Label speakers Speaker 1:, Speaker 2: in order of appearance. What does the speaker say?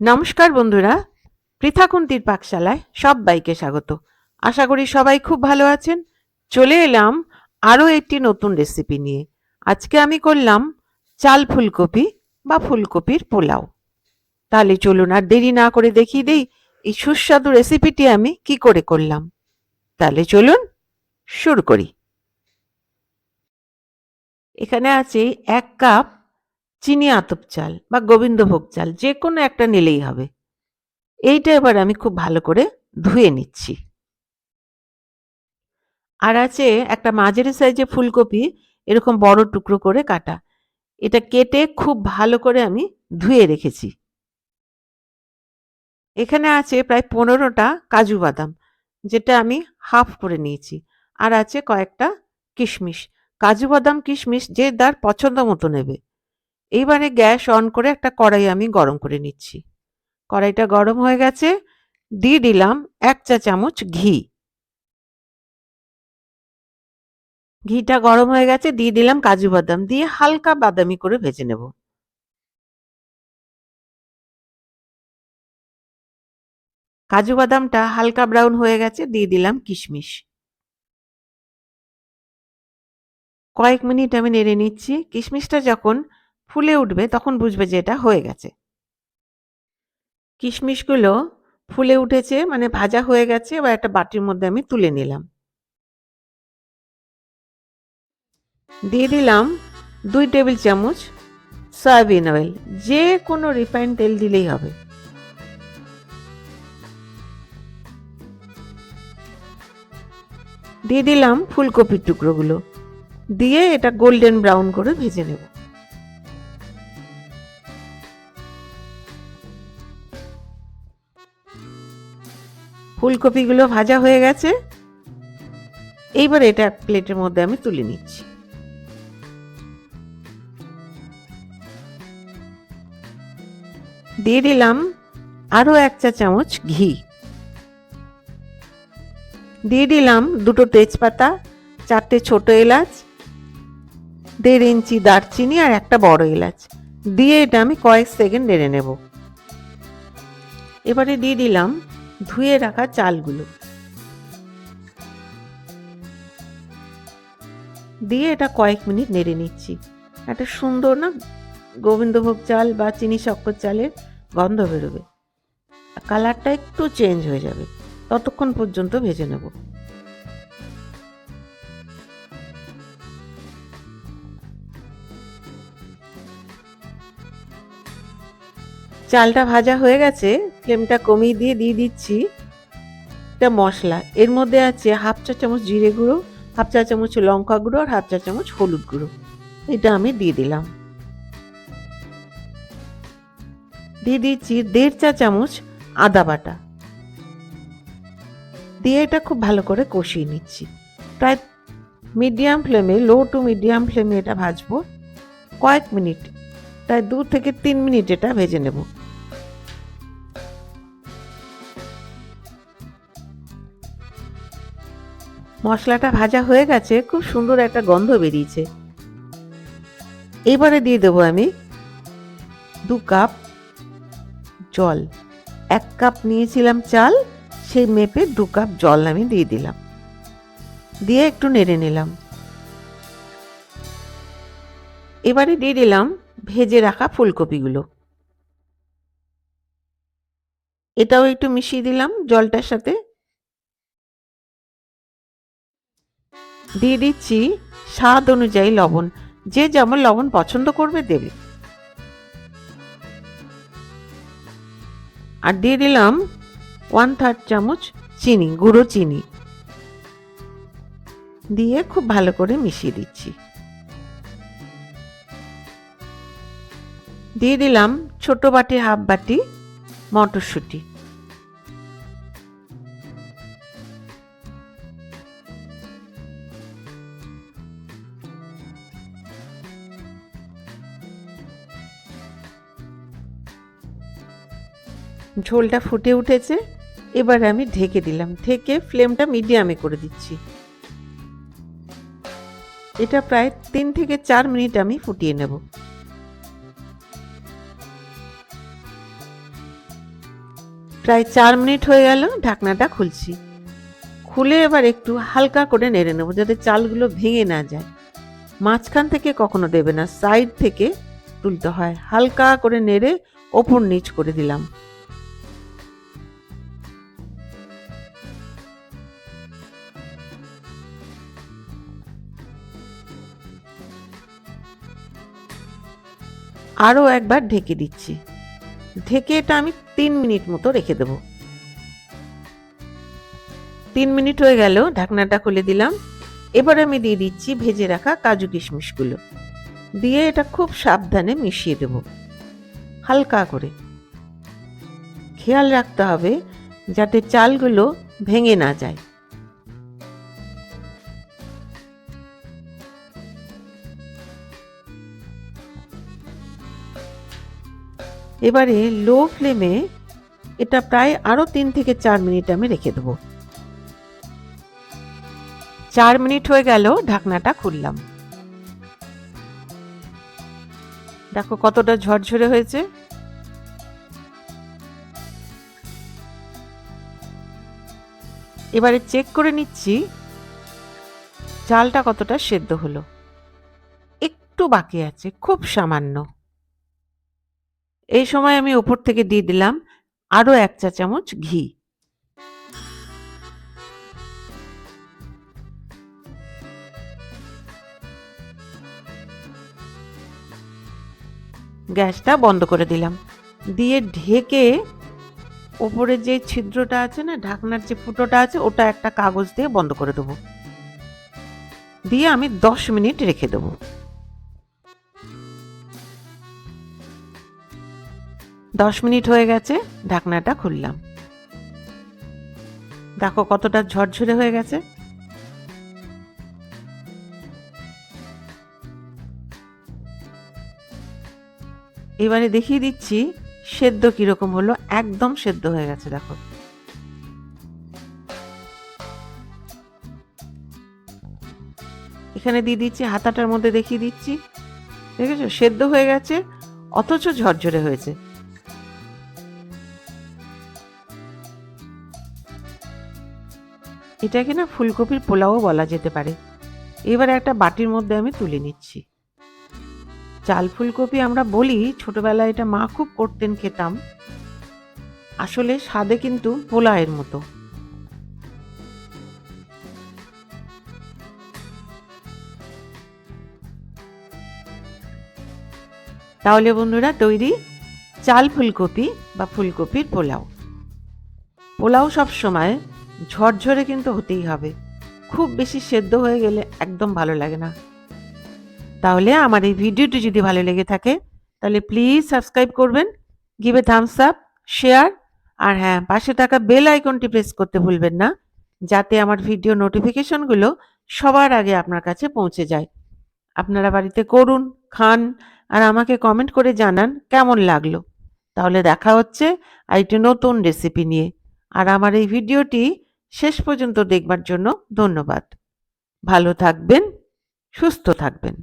Speaker 1: নমস্কার বন্ধুরা পৃথাকুন্তির পাকশালায় সবাইকে স্বাগত। আশা করি সবাই খুব ভালো আছেন। চলে এলাম আরও একটি নতুন রেসিপি নিয়ে। আজকে আমি করলাম চাল ফুলকপি বা ফুলকপির পোলাও। তাহলে চলুন আর দেরি না করে দেখিয়ে দেই এই সুস্বাদু রেসিপিটি আমি কি করে করলাম। তাহলে চলুন শুরু করি। এখানে আছে এক কাপ চিনি আতপ চাল বা গোবিন্দভোগ চাল, যে কোনো একটা নিলেই হবে। এইটা এবার আমি খুব ভালো করে ধুয়ে নিচ্ছি। আর আছে একটা মাঝারি সাইজে ফুলকপি, এরকম বড় টুকরো করে কাটা। এটা কেটে খুব ভালো করে আমি ধুয়ে রেখেছি। এখানে আছে প্রায় পনেরোটা কাজু বাদাম, যেটা আমি হাফ করে নিয়েছি। আর আছে কয়েকটা কিশমিশ। কাজু বাদাম, কিশমিশ যে যার পছন্দ মতো নেবে। এইবারে গ্যাস অন করে একটা কড়াই আমি গরম করে নিচ্ছি। কড়াইটা গরম হয়ে গেছে, দিয়ে দিলাম এক চা চামচ ঘি। ঘিটা গরম হয়ে গেছে, দিয়ে দিলাম কাজু বাদাম, দিয়ে হালকা বাদামি করে ভেজে নেব। কাজু বাদামটা হালকা ব্রাউন হয়ে গেছে, দিয়ে দিলাম কিশমিশ। কয়েক মিনিট আমি নেড়ে নিচ্ছি। কিশমিশটা যখন ফুলে উঠবে, তখন বুঝবে যে এটা হয়ে গেছে। কিশমিশগুলো ফুলে উঠেছে মানে ভাজা হয়ে গেছে, এবার একটা বাটির মধ্যে আমি তুলে নিলাম। দিয়ে দিলাম দুই টেবিল চামচ সয়াবিন অয়েল, যে কোনো রিফাইন তেল দিলেই হবে। দিয়ে দিলাম ফুলকপির টুকরোগুলো, দিয়ে এটা গোল্ডেন ব্রাউন করে ভেজে নেব। ফুলকপিগুলো ভাজা হয়ে গেছে। এইবার এটা এক প্লেটের মধ্যে আমি তুলে নিচ্ছি। দিয়ে দিলাম আরও এক চা চামচ ঘি। দিয়ে দিলাম দুটো তেজপাতা, চারটে ছোট এলাচ, দেড় ইঞ্চি দারচিনি আর একটা বড় এলাচ। দিয়ে এটা আমি কয়েক সেকেন্ড নেড়ে নেব। এবারে দিয়ে দিলাম ধুয়ে রাখা চালগুলো। দিয়ে এটা কয়েক মিনিট নেড়ে নিচ্ছি। একটা সুন্দর না গোবিন্দভোগ চাল বা চিনি শক্কর চালের গন্ধ বেরোবে। কালারটা একটু চেঞ্জ হয়ে যাবে। ততক্ষণ পর্যন্ত ভেজে নেব। চালটা ভাজা হয়ে গেছে, ফ্লেমটা কমিয়ে দিয়ে দিয়ে দিচ্ছি। একটা মশলা, এর মধ্যে আছে হাফ চা চামচ জিরে গুঁড়ো, হাফ চা চামচ লঙ্কা গুঁড়ো আর হাফ চা চামচ হলুদ গুঁড়ো। এটা আমি দিয়ে দিলাম। দিয়ে দিচ্ছি দেড় চা চামচ আদা বাটা। দিয়ে এটা খুব ভালো করে কষিয়ে নিচ্ছি। প্রায় মিডিয়াম ফ্লেমে লো টু মিডিয়াম ফ্লেমে এটা ভাজবো। কয়েক মিনিট, প্রায় দু থেকে তিন মিনিট এটা ভেজে নেব। মশলাটা ভাজা হয়ে গেছে, খুব সুন্দর একটা গন্ধ বেরিয়েছে। এবারে দিয়ে দেবো আমি দু কাপ জল। এক কাপ নিয়েছিলাম চাল সেই মেপে দু কাপ জল আমি দিয়ে দিলাম। দিয়ে একটু নেড়ে নিলাম। এবারে দিয়ে দিলাম ভেজে রাখা ফুলকপিগুলো। এটাও একটু মিশিয়ে দিলাম জলটার সাথে। দিয়ে দিচ্ছি স্বাদ অনুযায়ী লবণ। যে যেমন লবণ পছন্দ করবে দেবে। আর দিয়ে দিলাম ওয়ান থার্ড চামচ চিনি, গুঁড়ো চিনি। দিয়ে খুব ভালো করে মিশিয়ে দিচ্ছি। দিয়ে দিলাম ছোট বাটি হাফ বাটি মটরশুঁটি। ঝোলটা ফুটে উঠেছে। এবার আমি ঢেকে দিলাম। ঢেকে ফ্লেমটা মিডিয়ামে করে দিচ্ছি। এটা প্রায় তিন থেকে চার মিনিট আমি ফুটিয়ে নেব। প্রায় চার মিনিট হয়ে গেল, ঢাকনাটা খুলছি। খুলে এবার একটু হালকা করে নেড়ে নেব যাতে চালগুলো ভেঙে না যায়। মাঝখান থেকে কখনো দেবে না, সাইড থেকে তুলতে হয়। হালকা করে নেড়ে ওপর নিচ করে দিলাম। আরও একবার ঢেকে দিচ্ছি। ঢেকে এটা আমি তিন মিনিট মতো রেখে দেব। তিন মিনিট হয়ে গেল, ঢাকনাটা খুলে দিলাম। এবার আমি দিয়ে দিচ্ছি ভেজে রাখা কাজু কিশমিশগুলো। দিয়ে এটা খুব সাবধানে মিশিয়ে দেব। হালকা করে। খেয়াল রাখতে হবে যাতে চালগুলো ভেঙে না যায়। এবারে লো ফ্লেমে এটা প্রায় আরও তিন থেকে চার মিনিট আমি রেখে দেবো। চার মিনিট হয়ে গেল, ঢাকনাটা খুললাম। দেখো কতটা ঝরঝরে হয়েছে। এবারে চেক করে নিচ্ছি চালটা কতটা সেদ্ধ হলো। একটু বাকি আছে, খুব সামান্য। এই সময় আমি ওপর থেকে দিয়ে দিলাম আরও এক চা চামচ ঘি। গ্যাসটা বন্ধ করে দিলাম। দিয়ে ঢেকে ওপরে যে ছিদ্রটা আছে না, ঢাকনার যে ফুটোটা আছে, ওটা একটা কাগজ দিয়ে বন্ধ করে দেবো। দিয়ে আমি দশ মিনিট রেখে দেবো। দশ মিনিট হয়ে গেছে, ঢাকনাটা খুললাম। দেখো কতটা ঝরঝরে হয়ে গেছে। এবারে দেখিয়ে দিচ্ছি সেদ্ধ কীরকম হলো, একদম সেদ্ধ হয়ে গেছে, দেখো। এখানে দিয়ে দিচ্ছি, হাতাটার মধ্যে দেখিয়ে দিচ্ছি। দেখেছ? সেদ্ধ হয়ে গেছে, অথচ ঝরঝরে হয়েছে। এটাকে না ফুলকপির পোলাও বলা যেতে পারে। এবার একটা বাটির মধ্যে আমি তুলে নিচ্ছি। চাল ফুলকপি আমরা বলি, ছোটবেলায় এটা মা খুব করতেন খেতাম। আসলে স্বাদে কিন্তু পোলাওয়ের মতো। তাহলে বন্ধুরা, তৈরি চাল ফুলকপি বা ফুলকপির পোলাও। পোলাও সব সময় ঝরঝরে কিন্তু হতেই হবে। খুব বেশি সেদ্ধ হয়ে গেলে একদম ভালো লাগে না। তাহলে আমার এই ভিডিওটি যদি ভালো লেগে থাকে, তাহলে প্লিজ সাবস্ক্রাইব করবেন give a thumbs up share আর হ্যাঁ পাশে থাকা বেল আইকনটি প্রেস করতে ভুলবেন না, যাতে আমার ভিডিও নোটিফিকেশনগুলো সবার আগে আপনার কাছে পৌঁছে যায়। আপনারা বাড়িতে করুন, খান, আর আমাকে কমেন্ট করে জানান কেমন লাগল। তাহলে দেখা হচ্ছে আর একটি নতুন রেসিপি নিয়ে। আর আমার এই ভিডিওটি শেষ পর্যন্ত দেখবার জন্য ধন্যবাদ। ভালো থাকবেন সুস্থ থাকবেন।